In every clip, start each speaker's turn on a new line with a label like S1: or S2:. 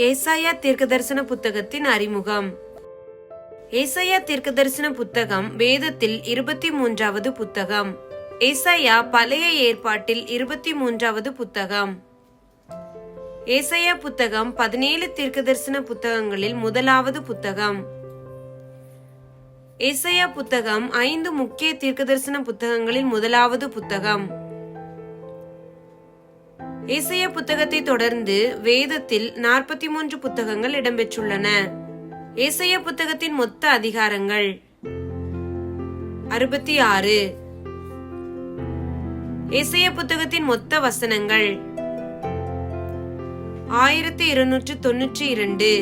S1: ஏசாயா தீர்க்கதரிசன புத்தகத்தின் அறிமுகம். ஏசாயா தீர்க்கதரிசன புத்தகம் வேதத்தில் இருபத்தி மூன்றாவது புத்தகம். ஏசாயா பழைய ஏற்பாட்டில் இருபத்தி மூன்றாவது புத்தகம். ஏசாயா புத்தகம் பதினேழு தீர்க்கதரிசன புத்தகங்களில் முதலாவது புத்தகம். ஏசாயா புத்தகம் ஐந்து முக்கிய தீர்க்கதரிசன புத்தகங்களில் முதலாவது புத்தகம். இசைய புத்தகத்தை தொடர்ந்து வேதத்தில் நாற்பத்தி மூன்று புத்தகங்கள் இடம்பெற்றுள்ளன. இசைய புத்தகத்தின் மொத்த அதிகாரங்கள் அறுபத்தி ஆறு இசைய புத்தகத்தின் மொத்த வசனங்கள் ஆயிரத்தி இருநூற்று தொன்னூற்றி இரண்டு.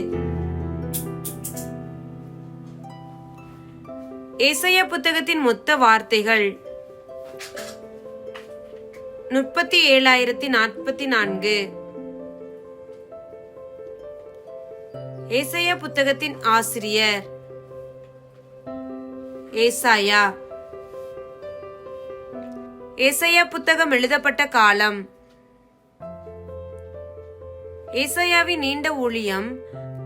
S1: இசைய புத்தகத்தின் மொத்த வார்த்தைகள் முப்பத்தி ஏழாயிரத்தி நாற்பத்தி நான்கு. ஏசாயா புத்தகத்தின் ஆசிரியர். ஏசாயா. ஏசாயா புத்தகம் எழுதப்பட்ட காலம். ஏசாயாவின் நீண்ட ஊழியம்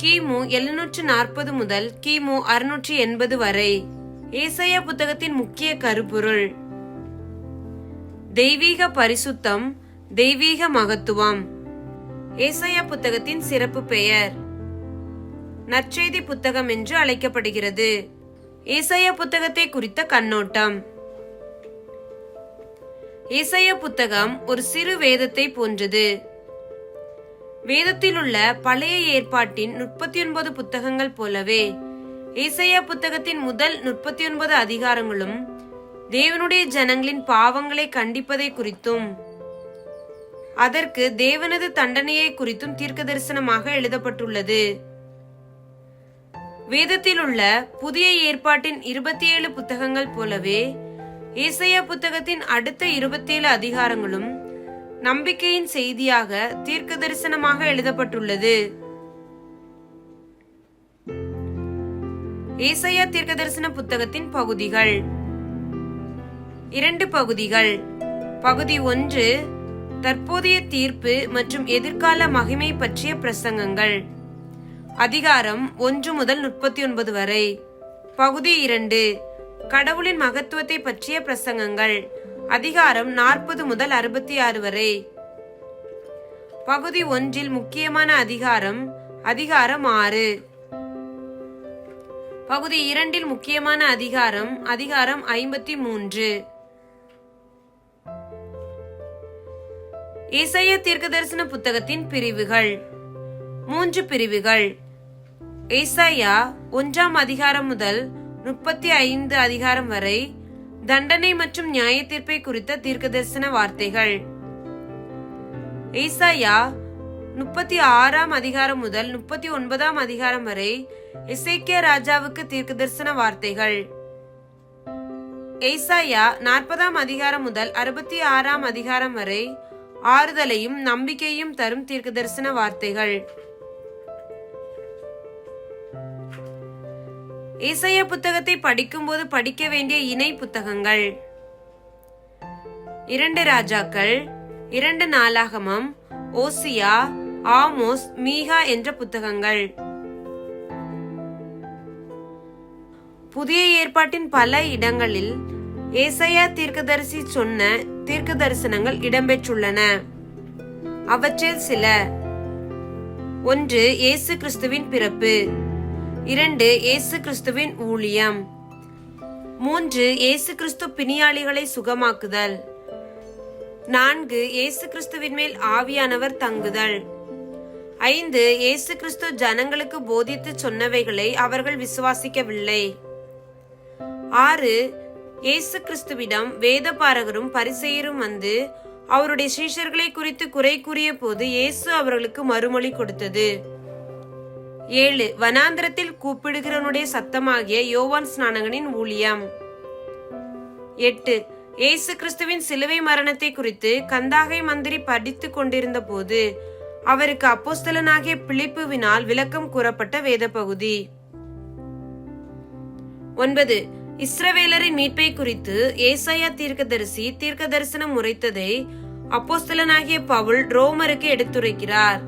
S1: கிமு எழுநூற்று நாற்பது முதல் கிமு அறுநூற்றி எண்பது வரை. ஏசாயா புத்தகத்தின் முக்கிய கருப்பொருள் தெய்வீக பரிசுத்தம் தெய்வீக மகத்துவம். ஏசாயா புத்தகத்தின் சிறப்பு பெயர். நற்செய்தி புத்தகம் என்று அழைக்கப்படுகிறது. ஏசாயா புத்தகத்தை குறித்த கண்ணோட்டம். ஏசாயா புத்தகம் ஒரு சிறு வேதத்தை போன்றது. வேதத்தில் உள்ள பழைய ஏற்பாட்டின் முப்பத்தி ஒன்பது புத்தகங்கள் போலவே ஏசாயா புத்தகத்தின் முதல் முப்பத்தி ஒன்பது அதிகாரங்களும் தேவனுடைய ஜனங்களின் பாவங்களை கண்டிப்பதை குறித்தும் அதற்கு தேவனது தண்டனையை குறித்தும் தீர்க்க தரிசனமாக எழுதப்பட்டுள்ளது. வேதத்தில் உள்ள புதிய ஏற்பாட்டின் இருபத்தி ஏழு புத்தகங்கள் போலவே ஏசையா புத்தகத்தின் அடுத்த இருபத்தேழு அதிகாரங்களும் நம்பிக்கையின் செய்தியாக தீர்க்க தரிசனமாக எழுதப்பட்டுள்ளது. ஏசையா தீர்க்க தரிசன புத்தகத்தின் பகுதிகள். இரண்டு பகுதிகள். பகுதி ஒன்று தற்போதைய தீர்ப்பு மற்றும் எதிர்கால மகிமை பற்றிய பிரசங்கங்கள். அதிகாரம் ஒன்று முதல் முப்பத்தி ஒன்பது வரை. பகுதி இரண்டு கடவுளின் மகத்துவத்தை பற்றிய பிரசங்கங்கள். அதிகாரம் நாற்பது முதல் அறுபத்தி ஆறு வரை. பகுதி ஒன்றில் முக்கியமான அதிகாரம் அதிகாரம் ஆறு. பகுதி இரண்டில் முக்கியமான அதிகாரம் அதிகாரம் ஐம்பத்தி மூன்று. ஏசாயா தீர்க்கதரிசன புத்தகத்தின் பிரிவுகள். மூன்று பிரிவுகள். ஏசாயா ஒன்றாம் அதிகாரம் முதல் முப்பத்தி ஐந்து அதிகாரம் வரை தண்டனை மற்றும் நியாய தீர்ப்பை குறித்த தீர்க்கதரிசன வார்த்தைகள். ஏசாயா முப்பத்தி ஆறாம் அதிகாரம் முதல் முப்பத்தி ஒன்பதாம் அதிகாரம் வரை இசைக்கிய ராஜாவுக்கு தீர்க்கதரிசன வார்த்தைகள். ஏசாயா நாற்பதாம் அதிகாரம் முதல் அறுபத்தி ஆறாம் அதிகாரம் வரை ஆறுதலையும் நம்பிக்கையும் தரும் தீர்க்கதரிசன வார்த்தைகள். இசைய புத்தகத்தை படிக்கும்போது படிக்க வேண்டிய இணை புத்தகங்கள். இரண்டு ராஜாக்கள் இரண்டு நாளாகமம் ஓசியா ஆமோஸ் மீகா என்ற புத்தகங்கள். புதிய ஏற்பாட்டின் பல இடங்களில் ஏசையா தீர்க்கதரிசி சொன்ன தீர்க்க தரிசனங்கள் இடம்பெற்றுள்ளன. அவற்றில் சில ஒன்று இயேசு கிறிஸ்துவின் பிறப்பு இரண்டு இயேசு கிறிஸ்துவின் ஊழியம் மூன்று இயேசு கிறிஸ்து பிணியாளிகளை சுகமாக்குதல் நான்கு இயேசு கிறிஸ்துவின் மேல் ஆவியானவர் தங்குதல் ஐந்து இயேசு கிறிஸ்து ஜனங்களுக்கு போதித்து சொன்னவைகளை அவர்கள் விசுவாசிக்கவில்லை ஆறு இயேசு கிறிஸ்துவிடம் வேத பாரகரும் பரிசெயரும் வந்து அவருடைய சீஷர்களை குறித்து குறை கூறிய போது இயேசு அவர்களுக்கு மறுமொழி கொடுத்தது. ஏழு வனாந்திரத்தில் கூப்பிடுகிறவனுடைய சத்தமாகிய யோவான் ஸ்நானகனின் ஊழியம். எட்டு இயேசு கிறிஸ்துவின் சிலுவை மரணத்தை குறித்து கந்தாகை மந்திரி படித்து கொண்டிருந்த போது அவருக்கு அப்போஸ்தலனாகிய பிழிப்புவினால் விளக்கம் கூறப்பட்ட வேத பகுதி ஒன்பது இஸ்ரவேலரின் மீட்பை குறித்து ஏசாயா தீர்க்கதரிசி தீர்க்க தரிசனம் உரைத்ததை அப்போஸ்தலனாகிய பவுல் ரோமருக்கு எடுத்துரைக்கிறார்.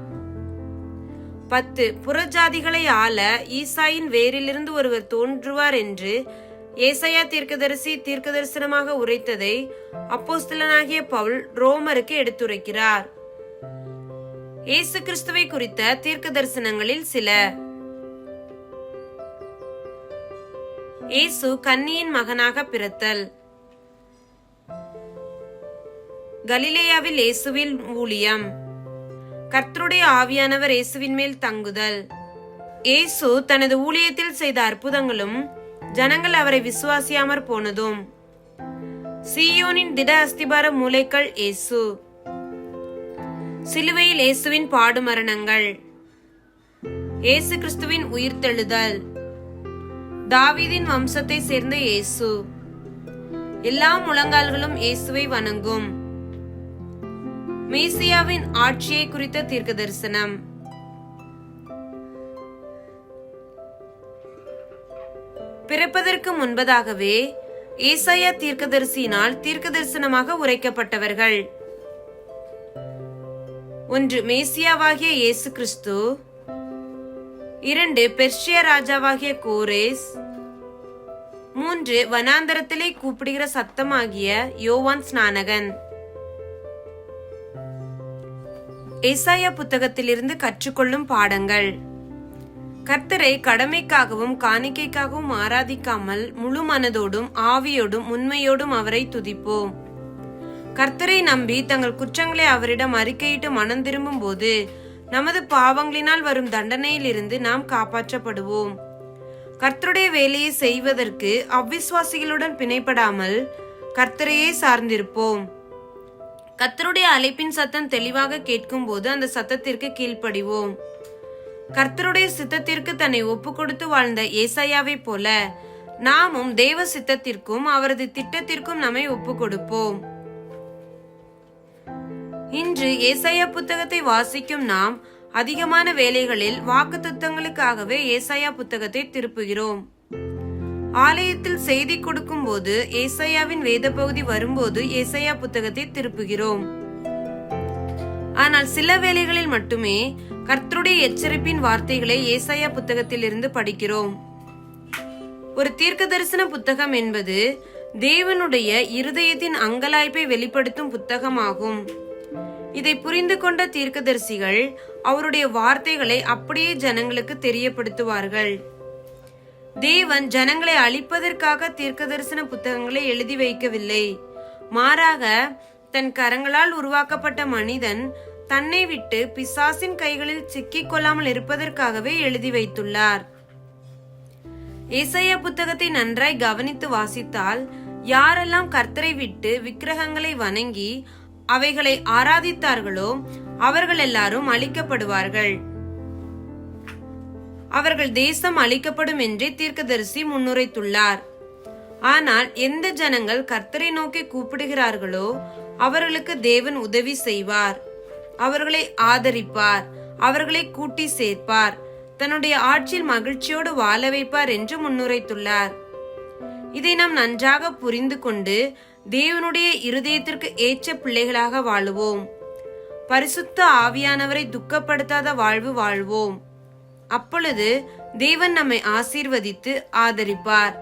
S1: பத்து புறஜாதிகளை ஆள ஈசாயின் வேரிலிருந்து ஒருவர் தோன்றுவார் என்று ஏசாயா தீர்க்கதரிசி தீர்க்க தரிசனமாக உரைத்ததை அப்போஸ்தலனாகிய பவுல் ரோமருக்கு எடுத்துரைக்கிறார். இயேசு கிறிஸ்துவை குறித்த தீர்க்க தரிசனங்களில் சில. இயேசு கன்னியின் மகனாக பிறத்தல். கலிலேயாவில் இயேசுவில் ஊழியம். கர்த்தருடைய ஆவியானவர் இயேசுவின் மேல் தங்குதல். இயேசு தனது ஊழியத்தில் செய்த அற்புதங்களும் ஜனங்கள் அவரை விசுவாசியாமற் போனதும். சீயோனின் திட அஸ்திபார மூலைக்கள் இயேசு. சிலுவையில் இயேசுவின் பாடு மரணங்கள் இயேசு கிறிஸ்துவின் உயிர்த்தெழுதல். தாவீதின் வம்சத்தை சேர்ந்த இயேசு. எல்லா முழங்கால்களும் இயேசுவை வணங்கும். மேசியாவின் ஆட்சியை குறித்த தீர்க்க தரிசனம் பிறப்பதற்கு முன்பதாகவே ஏசாயா தீர்க்கதரிசியினால் தீர்க்க தரிசனமாக உரைக்கப்பட்டவர்கள். ஒன்று மேசியாவாகிய இயேசு கிறிஸ்து இரண்டு பெர்ஷியா ராஜாவாகிய கோரேஸ். மூன்று வனாந்தரத்திலே கூப்பிடுகிற சத்தமாகிய யோவான் ஸ்நானகன். ஏசாயா புத்தகத்திலிருந்து கற்றுக்கொள்ளும் பாடங்கள். கர்த்தரை கடமைக்காகவும் காணிக்கைக்காகவும் ஆராதிக்காமல் முழு மனதோடும் ஆவியோடும் உண்மையோடும் அவரை துதிப்போம். கர்த்தரை நம்பி தங்கள் குற்றங்களை அவரிடம் அறிக்கையிட்டு மனம் திரும்பும் போது நமது பாவங்களினால் வரும் தண்டனையிலிருந்து நாம் காப்பாற்றப்படுவோம். கர்த்தருடைய வேலையை செய்வதற்கு அவ்விசுவாசிகளுடன் பிணைப்படாமல் கர்த்தரையே சார்ந்திருப்போம். கர்த்தருடைய அழைப்பின் சத்தம் தெளிவாக கேட்கும் போது அந்த சத்தத்திற்கு கீழ்ப்படிவோம். கர்த்தருடைய சித்தத்திற்கு தன்னை ஒப்பு கொடுத்து வாழ்ந்த ஏசாயாவை போல நாமும் தேவ சித்தத்திற்கும் அவரது திட்டத்திற்கும் நம்மை ஒப்பு கொடுப்போம் இன்று ஏசாயா புத்தகத்தை வாசிக்கும் நாம் அதிகமான வேலைகளில் வாக்குத்தத்தங்களுக்காகவே ஏசாயா புத்தகத்தை திருப்புகிறோம். ஆலயத்தில் செய்தி கொடுக்கும் போது ஏசாயாவின் வேத பகுதி வரும்போது ஏசாயா புத்தகத்தை திருப்புகிறோம். ஆனால் சில வேளைகளில் மட்டுமே கர்த்தருடைய எச்சரிப்பின் வார்த்தைகளை ஏசாயா புத்தகத்திலிருந்து படிக்கிறோம். ஒரு தீர்க்க தரிசன புத்தகம் என்பது தேவனுடைய இருதயத்தின் அங்கலாய்ப்பை வெளிப்படுத்தும் புத்தகமாகும். இதை புரிந்து கொண்ட தீர்க்கதரிசிகள் அவருடைய வார்த்தைகளை அப்படியே ஜனங்களுக்கு தெரியப்படுத்துவார்கள். தேவன் ஜனங்களை அழிப்பதற்காக தீர்க்க தரிசன புத்தகங்களை எழுதி வைக்கவில்லை. மாறாக தன் கரங்களால் உருவாக்கப்பட்ட மனிதன் தன்னை விட்டு பிசாசின் கைகளில் சிக்கிக் கொள்ளாமல் இருப்பதற்காகவே எழுதி வைத்துள்ளார். இசைய புத்தகத்தை நன்றாய் கவனித்து வாசித்தால் யாரெல்லாம் கர்த்தரை விட்டு விக்கிரகங்களை வணங்கி அவைகளை ஆராதித்தார்களோ அவர்கள் எல்லாரும் அழிக்கப்படுவார்கள். அவர்கள் தேசம் அழிக்கப்படும் என்றே தீர்க்கதரிசி முன்னுரைத்துள்ளார். ஆனால் எந்த ஜனங்கள் கர்த்தரை நோக்கி கூப்பிடுகிறார்களோ அவர்களுக்கு தேவன் உதவி செய்வார். அவர்களை ஆதரிப்பார் அவர்களை கூட்டி சேர்ப்பார் தன்னுடைய ஆட்சியில் மகிழ்ச்சியோடு வாழ வைப்பார் என்று முன்னுரைத்துள்ளார். இதை நாம் நன்றாக புரிந்து கொண்டு தேவனுடைய இருதயத்திற்கு ஏற்ற பிள்ளைகளாக வாழுவோம். பரிசுத்த ஆவியானவரை துக்கப்படுத்தாத வாழ்வு வாழ்வோம். அப்பொழுது தேவன் நம்மை ஆசீர்வதித்து ஆதரிப்பார்.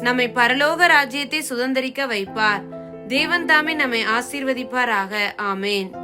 S1: நம்மை பரலோக ராஜ்யத்தை சுதந்திரிக்க வைப்பார். தேவன் தாமே நம்மை ஆசீர்வதிப்பாராக. ஆமேன்.